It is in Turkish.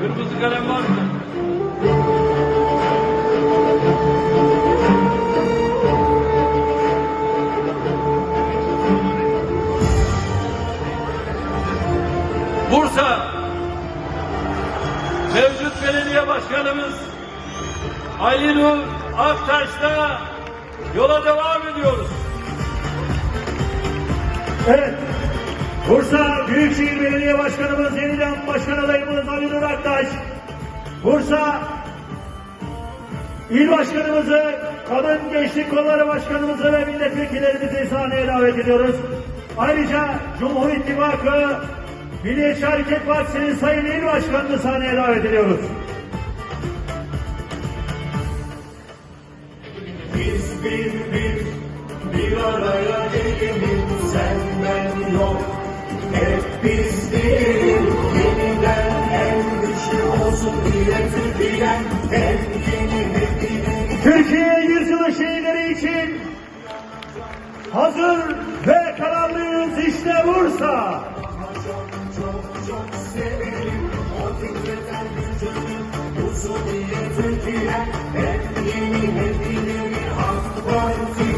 Kırmızı kalem var mı? Bursa mevcut belediye başkanımız Ali Nur Aktaş'la yola devam ediyoruz. Evet. Bursa Büyükşehir Belediye Başkanımız, yeniden başkan adayımız Ali Nur Aktaş. Bursa İl Başkanımızı, Kadın Gençlik Kolları Başkanımızı ve milletvekillerimizi sahneye davet ediyoruz. Ayrıca Cumhur İttifakı Milliyetçi Hareket Partisi'nin Sayın İl Başkanı'nı sahneye davet ediyoruz. Bir bir bir araya gelelim sen ben yok. Hep biz değil yeniden en güçlü olsun diye Türkiye. Hep yeni nefileri Türkiye yüzyılı şehirleri için hazır ve kararlıyız. İşte Bursa. çok çok çok severim. O titreten gücünü Usul diye Türkiye. Hep yeni